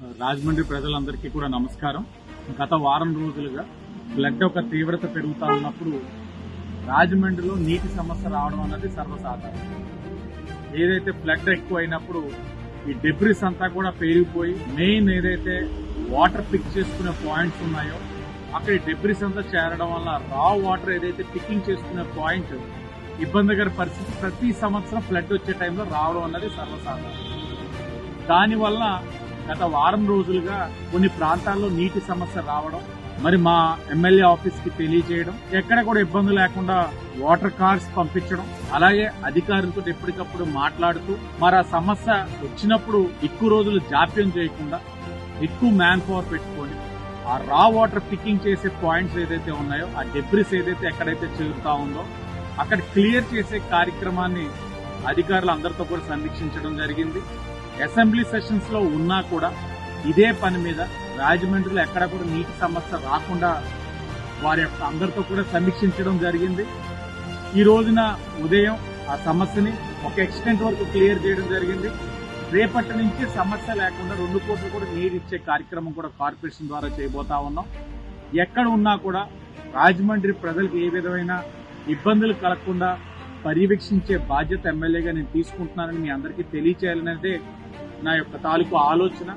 రాజమండ్రి ప్రజలందరికీ కూడా నమస్కారం. గత వారం రోజులుగా ఫ్లడ్ యొక్క తీవ్రత పెరుగుతా ఉన్నప్పుడు రాజమండ్రిలో నీటి సమస్య రావడం అన్నది సర్వసాధారణం. ఏదైతే ఫ్లడ్ ఎక్కువ అయినప్పుడు ఈ డెబ్రిస్ అంతా కూడా పెరిగిపోయి మెయిన్ ఏదైతే వాటర్ పిక్ చేసుకునే పాయింట్స్ ఉన్నాయో అక్కడ ఈ డెబ్రిస్ అంతా చేరడం వల్ల రా వాటర్ ఏదైతే పికింగ్ చేసుకునే పాయింట్ ఇబ్బందికర పరిస్థితి ప్రతి సంవత్సరం ఫ్లడ్ వచ్చే టైంలో రావడం అన్నది సర్వసాధారణం. దానివల్ల గత వారం రోజులుగా కొన్ని ప్రాంతాల్లో నీటి సమస్య రావడం మరి మా ఎమ్మెల్యే ఆఫీస్కి తెలియజేయడం ఎక్కడ కూడా ఇబ్బంది లేకుండా వాటర్ కార్స్ పంపించడం అలాగే అధికారులతో ఎప్పటికప్పుడు మాట్లాడుతూ మరి ఆ సమస్య వచ్చినప్పుడు ఎక్కువ రోజులు జాప్యం చేయకుండా ఎక్కువ మ్యాన్ పవర్ పెట్టుకొని ఆ రా వాటర్ పికింగ్ చేసే పాయింట్స్ ఏదైతే ఉన్నాయో ఆ డెబ్రిస్ ఏదైతే ఎక్కడైతే చేరుతా ఉందో అక్కడ క్లియర్ చేసే కార్యక్రమాన్ని అధికారులు అందరితో కూడా సమీక్షించడం జరిగింది. అసెంబ్లీ సెషన్స్లో ఉన్నా కూడా ఇదే పని మీద రాజమండ్రిలో ఎక్కడ కూడా నీటి సమస్య రాకుండా వారి యొక్క అందరితో కూడా సమీక్షించడం జరిగింది. ఈ రోజున ఉదయం ఆ సమస్యని ఒక ఎక్స్టెంట్ వరకు క్లియర్ చేయడం జరిగింది. రేపటి నుంచి సమస్య లేకుండా రెండు కోట్లు కూడా నీరు ఇచ్చే కార్యక్రమం కూడా కార్పొరేషన్ ద్వారా చేయబోతా ఉన్నాం. ఎక్కడ ఉన్నా కూడా రాజమండ్రి ప్రజలకు ఏ విధమైన ఇబ్బందులు కలగకుండా పర్యవేక్షించే బాధ్యత ఎమ్మెల్యేగా నేను తీసుకుంటున్నానని మీ అందరికీ తెలియచేయాలనేదే నా యొక్క తాలూకు ఆలోచన